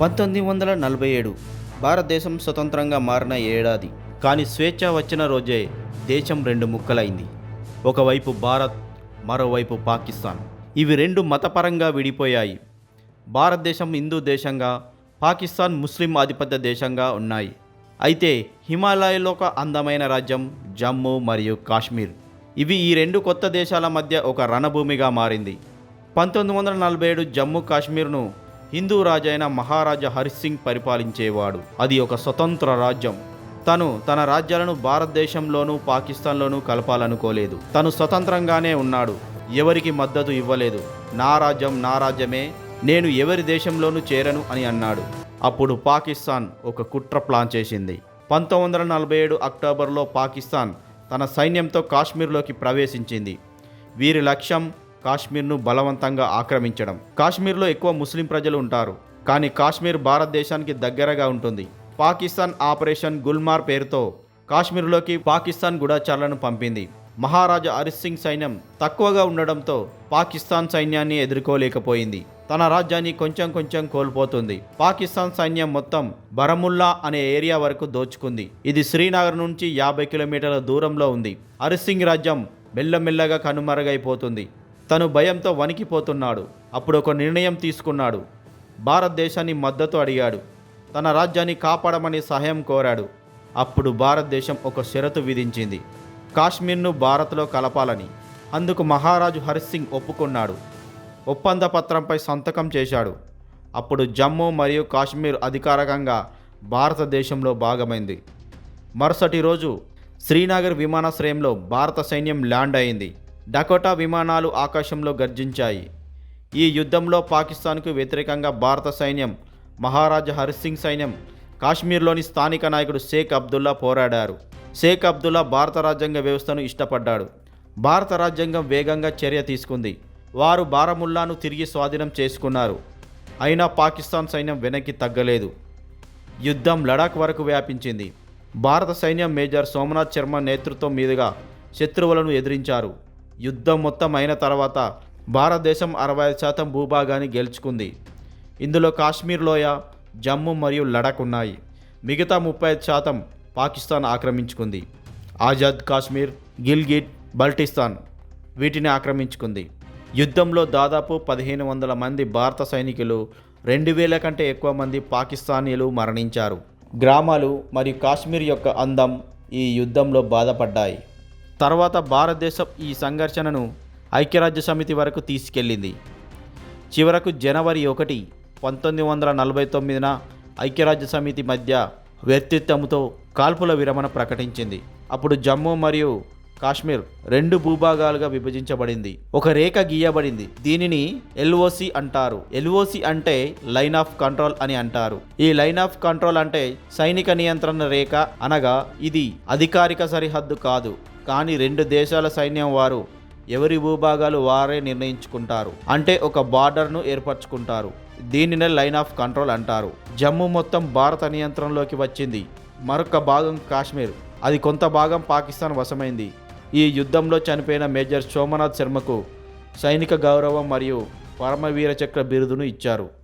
పంతొమ్మిది వందల నలభై ఏడు భారతదేశం స్వతంత్రంగా మారిన ఏడాది. కానీ స్వేచ్ఛ వచ్చిన రోజే దేశం రెండు ముక్కలైంది. ఒకవైపు భారత్ మరోవైపు పాకిస్తాన్. ఇవి రెండు మతపరంగా విడిపోయాయి. భారతదేశం హిందూ దేశంగా పాకిస్తాన్ ముస్లిం ఆధిపత్య దేశంగా ఉన్నాయి. అయితే హిమాలయలో ఒక అందమైన రాజ్యం జమ్మూ మరియు కాశ్మీర్. ఇవి ఈ రెండు కొత్త దేశాల మధ్య ఒక రణభూమిగా మారింది. పంతొమ్మిది వందల నలభై ఏడు జమ్మూ కాశ్మీర్ను హిందూ రాజైన మహారాజా హరిసింగ్ పరిపాలించేవాడు. అది ఒక స్వతంత్ర రాజ్యం. తను తన రాజ్యాలను భారతదేశంలోనూ పాకిస్తాన్లోనూ కలపాలనుకోలేదు. తను స్వతంత్రంగానే ఉన్నాడు. ఎవరికి మద్దతు ఇవ్వలేదు. నా రాజ్యం నా రాజ్యమే. నేను ఎవరి దేశంలోనూ చేరను అని అన్నాడు. అప్పుడు పాకిస్తాన్ ఒక కుట్ర ప్లాన్ చేసింది. పంతొమ్మిది వందల నలభై ఏడు అక్టోబర్లో పాకిస్తాన్ తన సైన్యంతో కాశ్మీర్లోకి ప్రవేశించింది. వీరి లక్ష్యం కాశ్మీర్ను బలవంతంగా ఆక్రమించడం. కాశ్మీర్లో ఎక్కువ ముస్లిం ప్రజలు ఉంటారు. కానీ కాశ్మీర్ భారతదేశానికి దగ్గరగా ఉంటుంది. పాకిస్తాన్ ఆపరేషన్ గుల్మార్ పేరుతో కాశ్మీర్లోకి పాకిస్తాన్ గూఢచారులను పంపింది. మహారాజా హరి సింగ్ సైన్యం తక్కువగా ఉండడంతో పాకిస్తాన్ సైన్యాన్ని ఎదుర్కోలేకపోయింది. తన రాజ్యాన్ని కొంచెం కొంచెం కోల్పోతుంది. పాకిస్తాన్ సైన్యం మొత్తం బరముల్లా అనే ఏరియా వరకు దోచుకుంది. ఇది శ్రీనగర్ నుంచి యాభై కిలోమీటర్ల దూరంలో ఉంది. హరి సింగ్ రాజ్యం మెల్లమెల్లగా కనుమరుగైపోతుంది. తను భయంతో వణికిపోతున్నాడు. అప్పుడు ఒక నిర్ణయం తీసుకున్నాడు. భారతదేశాన్ని మద్దతు అడిగాడు. తన రాజ్యాన్ని కాపాడమని సహాయం కోరాడు. అప్పుడు భారతదేశం ఒక షరతు విధించింది. కాశ్మీర్ను భారత్లో కలపాలని. అందుకు మహారాజు హరిసింగ్ ఒప్పుకున్నాడు. ఒప్పంద పత్రంపై సంతకం చేశాడు. అప్పుడు జమ్మూ మరియు కాశ్మీర్ అధికారికంగా భారతదేశంలో భాగమైంది. మరుసటి రోజు శ్రీనగర్ విమానాశ్రయంలో భారత సైన్యం ల్యాండ్ అయింది. డకోటా విమానాలు ఆకాశంలో గర్జించాయి. ఈ యుద్ధంలో పాకిస్తాన్కు వ్యతిరేకంగా భారత సైన్యం మహారాజా హరిసింగ్ సైన్యం కాశ్మీర్లోని స్థానిక నాయకుడు షేక్ అబ్దుల్లా పోరాడారు. షేక్ అబ్దుల్లా భారత రాజ్యాంగ వ్యవస్థను ఇష్టపడ్డాడు. భారత రాజ్యాంగం వేగంగా చర్య తీసుకుంది. వారు బారముల్లాను తిరిగి స్వాధీనం చేసుకున్నారు. అయినా పాకిస్తాన్ సైన్యం వెనక్కి తగ్గలేదు. యుద్ధం లడాక్ వరకు వ్యాపించింది. భారత సైన్యం మేజర్ సోమనాథ్ శర్మ నేతృత్వం మీదుగా శత్రువులను ఎదిరించారు. యుద్ధం మొత్తం అయిన తర్వాత భారతదేశం అరవై ఐదు శాతం భూభాగాన్ని గెలుచుకుంది. ఇందులో కాశ్మీర్ లోయ జమ్మూ మరియు లడక్ ఉన్నాయి. మిగతా ముప్పై ఐదు శాతం పాకిస్తాన్ ఆక్రమించుకుంది. ఆజాద్ కాశ్మీర్ గిల్గిట్ బల్టిస్తాన్ వీటిని ఆక్రమించుకుంది. యుద్ధంలో దాదాపు పదిహేను వందల మంది భారత సైనికులు రెండు వేల కంటే ఎక్కువ మంది పాకిస్తానీలు మరణించారు. గ్రామాలు మరియు కాశ్మీర్ యొక్క అందం ఈ యుద్ధంలో బాధపడ్డాయి. తర్వాత భారతదేశం ఈ సంఘర్షణను ఐక్యరాజ్య సమితి వరకు తీసుకెళ్ళింది. చివరకు జనవరి ఒకటి పంతొమ్మిది వందల నలభై తొమ్మిదిన ఐక్యరాజ్య సమితి మధ్య వ్యక్తిత్వంతో కాల్పుల విరమణ ప్రకటించింది. అప్పుడు జమ్మూ మరియు కాశ్మీర్ రెండు భూభాగాలుగా విభజించబడింది. ఒక రేఖ గీయబడింది. దీనిని ఎల్ఓసి అంటారు. ఎల్ఓసి అంటే లైన్ ఆఫ్ కంట్రోల్ అని అంటారు. ఈ లైన్ ఆఫ్ కంట్రోల్ అంటే సైనిక నియంత్రణ రేఖ అనగా ఇది అధికారిక సరిహద్దు కాదు. కానీ రెండు దేశాల సైన్యం వారు ఎవరి భూభాగాలు వారే నిర్ణయించుకుంటారు. అంటే ఒక బార్డర్ను ఏర్పరచుకుంటారు. దీనినే లైన్ ఆఫ్ కంట్రోల్ అంటారు. జమ్మూ మొత్తం భారత నియంత్రణలోకి వచ్చింది. మరొక భాగం కాశ్మీర్. అది కొంత భాగం పాకిస్తాన్ వశమైంది. ఈ యుద్ధంలో చనిపోయిన మేజర్ సోమనాథ్ శర్మకు సైనిక గౌరవం మరియు పరమవీర చక్ర బిరుదును ఇచ్చారు.